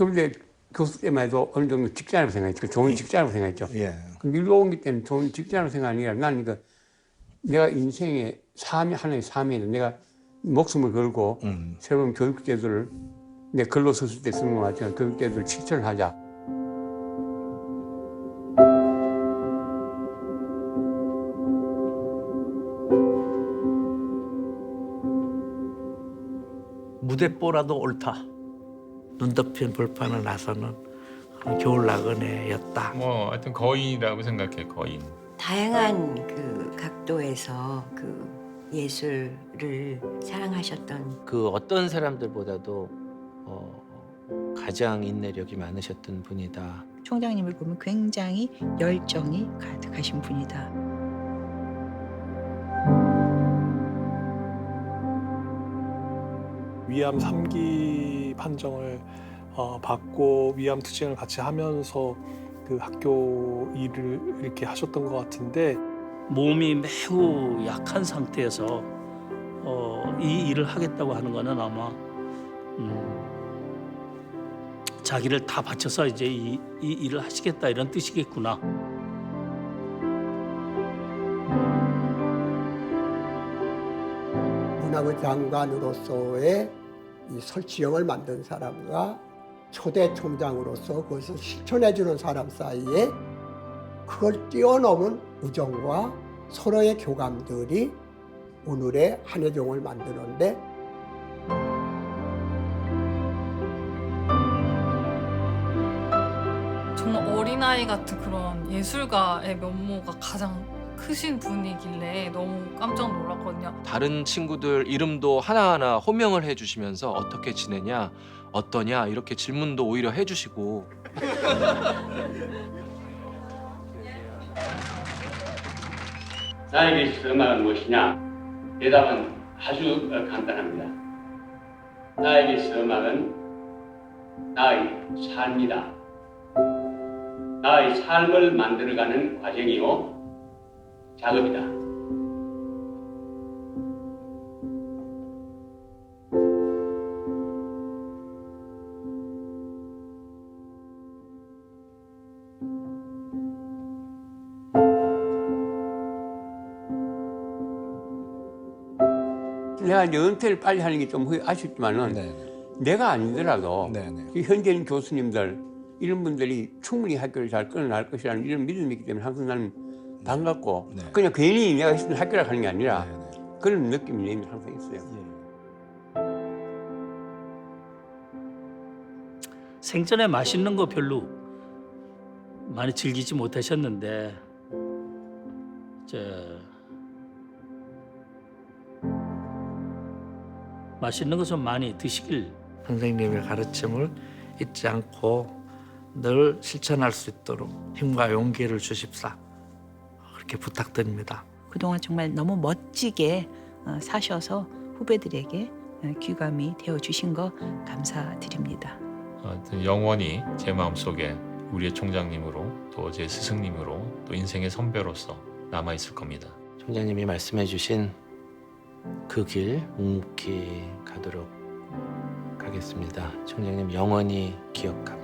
서울대 교수 때만 해도 어느 정도 직장으로 생각했죠. 좋은 직장으로 생각했죠. 예. 그 미국 온기 때는 좋은 직장으로 생각 아니라 나는 그 내가 인생의 삶이 하나의 삶이다. 내가 목숨을 걸고 음. 새로운 교육 제도를 내 글로 썼을 때 쓰는 것 같지만 교육 제도를 실천을 하자. 무대뽀라도 옳다. 눈 덮인 벌판을 나서는 겨울 나그네였다. 뭐 하여튼 거인이라고 생각해 거인. 다양한 그 각도에서 그 예술을 사랑하셨던 그 어떤 사람들보다도 어, 가장 인내력이 많으셨던 분이다. 총장님을 보면 굉장히 열정이 가득하신 분이다. 위암 3기 판정을 어, 받고 위암 투쟁을 같이 하면서 그 학교 일을 이렇게 하셨던 것 같은데 몸이 매우 약한 상태에서 어, 이 일을 하겠다고 하는 거는 아마 음, 자기를 다 바쳐서 이제 이, 이 일을 하시겠다 이런 뜻이겠구나. 문화부 장관으로서의 이 설치형을 만든 사람과 초대 총장으로서 그것을 실천해주는 사람 사이에 그걸 뛰어넘은 우정과 서로의 교감들이 오늘의 한혜종을 만드는데 정말 어린아이 같은 그런 예술가의 면모가 가장 크신 분이길래 너무 깜짝 놀랐거든요. 다른 친구들 이름도 하나하나 호명을 해주시면서 어떻게 지내냐, 어떠냐 이렇게 질문도 오히려 해주시고 나에게 있어 음악은 무엇이냐? 대답은 아주 간단합니다. 나에게 있어 음악은 나의 삶이다. 나의 삶을 만들어가는 과정이요 작업이다. 내가 이제 은퇴를 빨리 하는 게 좀 아쉽지만은 네. 네. 내가 아니더라도 네. 네. 이 현재 있는 교수님들 이런 분들이 충분히 학교를 잘 끌어나갈 것이라는 이런 믿음이 있기 때문에 항상 나는 반갑고 네. 그냥 괜히 내가 있으면 학교를 가는 게 아니라 네. 네. 그런 느낌이 내면 항상 있어요. 생전에 맛있는 거 별로 많이 즐기지 못하셨는데 저 맛있는 거 좀 많이 드시길 선생님의 가르침을 잊지 않고 늘 실천할 수 있도록 힘과 용기를 주십사 그렇게 부탁드립니다. 그동안 정말 너무 멋지게 어, 사셔서 후배들에게 어, 귀감이 되어 주신 거 감사드립니다. 하여튼 영원히 제 마음 속에 우리의 총장님으로 또 제 스승님으로 또 인생의 선배로서 남아 있을 겁니다. 총장님이 말씀해 주신 그 길 묵묵히 가도록 하겠습니다. 총장님 영원히 기억합니다.